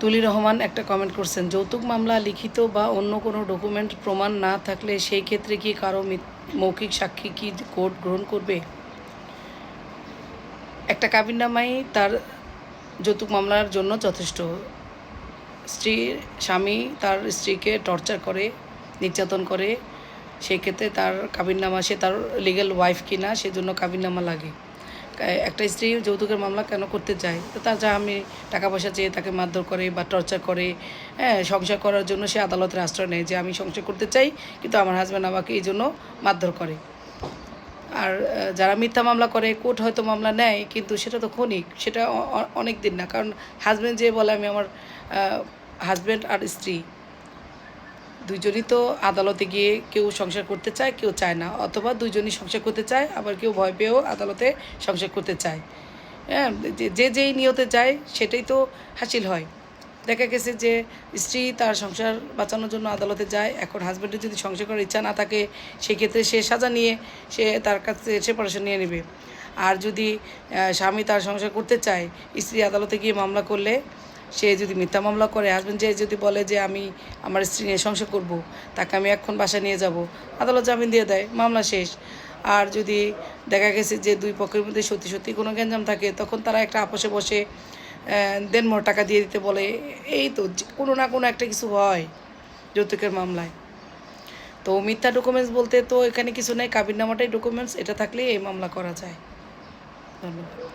তুলি রহমান একটা কমেন্ট করছেন, যৌতুক মামলা লিখিত বা অন্য কোনো ডকুমেন্ট প্রমাণ না থাকলে সেই ক্ষেত্রে কি কারও মৌখিক সাক্ষী কি কোর্ট গ্রহণ করবে? একটা কাবিননামাই তার যৌতুক মামলার জন্য যথেষ্ট। স্ত্রী, স্বামী তার স্ত্রীকে টর্চার করে, নির্যাতন করে, সেই ক্ষেত্রে তার কাবিননামা, সে তার লিগ্যাল ওয়াইফ কিনা, সেজন্য কাবিননামা লাগে। একটা স্ত্রী যৌতুকের মামলা কেন করতে চায় তো তার যা আমি টাকা পয়সা চেয়ে তাকে মারধর করে বা টর্চার করে হ্যাঁ সংসার করার জন্য সে আদালতের আশ্রয় নেয় যে আমি সংসার করতে চাই, কিন্তু আমার হাজব্যান্ড আমাকে এই জন্য মারধর করে। আর যারা মিথ্যা মামলা করে, কোর্ট হয়তো মামলা নেয়, কিন্তু সেটা তো ক্ষণিক, সেটা অনেক দিন না। কারণ হাজব্যান্ড যে বলে আমি আমার হাজব্যান্ড আর স্ত্রী দুইজনই তো আদালতে গিয়ে কেউ সংসার করতে চায়, কেউ চায় না। অথবা দুইজনই সংসার করতে চায়, আবার কেউ ভয় পেয়েও আদালতে সংসার করতে চায়। হ্যাঁ যে- যেই নিয়তে চায় সেটাই তো হাসিল হয়। দেখা গেছে যে স্ত্রী তার সংসার বাঁচানোর জন্য আদালতে যায়, এখন হাজব্যান্ডের যদি সংসার করার ইচ্ছা না থাকে, সেক্ষেত্রে সে সাজা নিয়ে সে তার কাছে সেপারেশন নিয়ে নেবে। আর যদি স্বামী তার সংসার করতে চায়, স্ত্রী আদালতে গিয়ে মামলা করলে সে যদি মিথ্যা মামলা করে হাজব্যান্ড যে যদি বলে যে আমি আমার স্ত্রী নিয়ে সংসার করব, তাকে আমি এখন বাসা নিয়ে যাব। আদালত জামিন দিয়ে দেয়, মামলা শেষ। আর যদি দেখা গেছে যে দুই পক্ষের মধ্যে সত্যি সত্যি কোনো গ্যাঞ্জাম থাকে, তখন তারা একটা আপোষে বসে দেনমোর টাকা দিয়ে দিতে বলে। এই তো কোনো না কোনো একটা কিছু হয় যৌতুকের মামলায়। তো মিথ্যা ডকুমেন্টস বলতে তো এখানে কিছু নেই কাবির নামাটাই ডকুমেন্টস এটা থাকলে এই মামলা করা যায়। ধন্যবাদ।